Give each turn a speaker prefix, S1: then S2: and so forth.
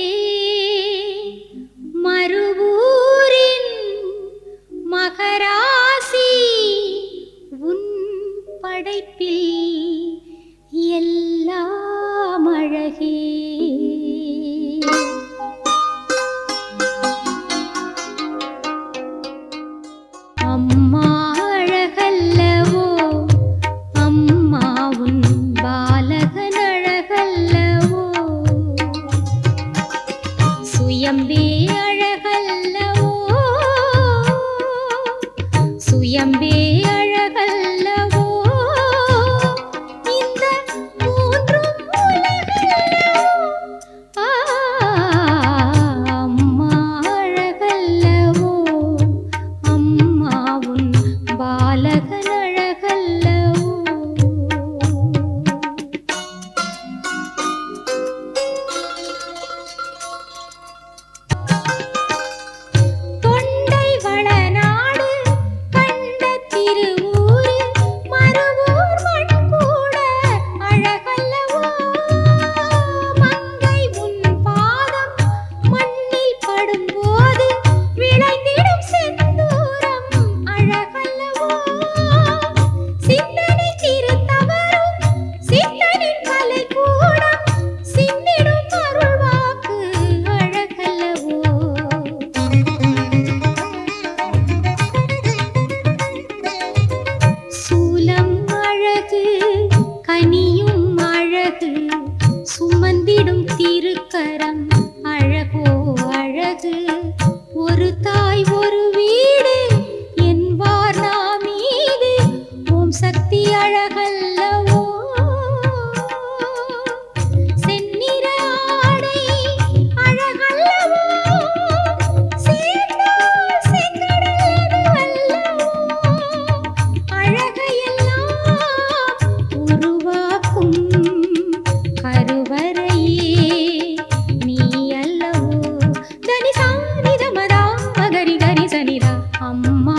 S1: see Airbnb. தந்திடும் திருக்கரம். అమ్మ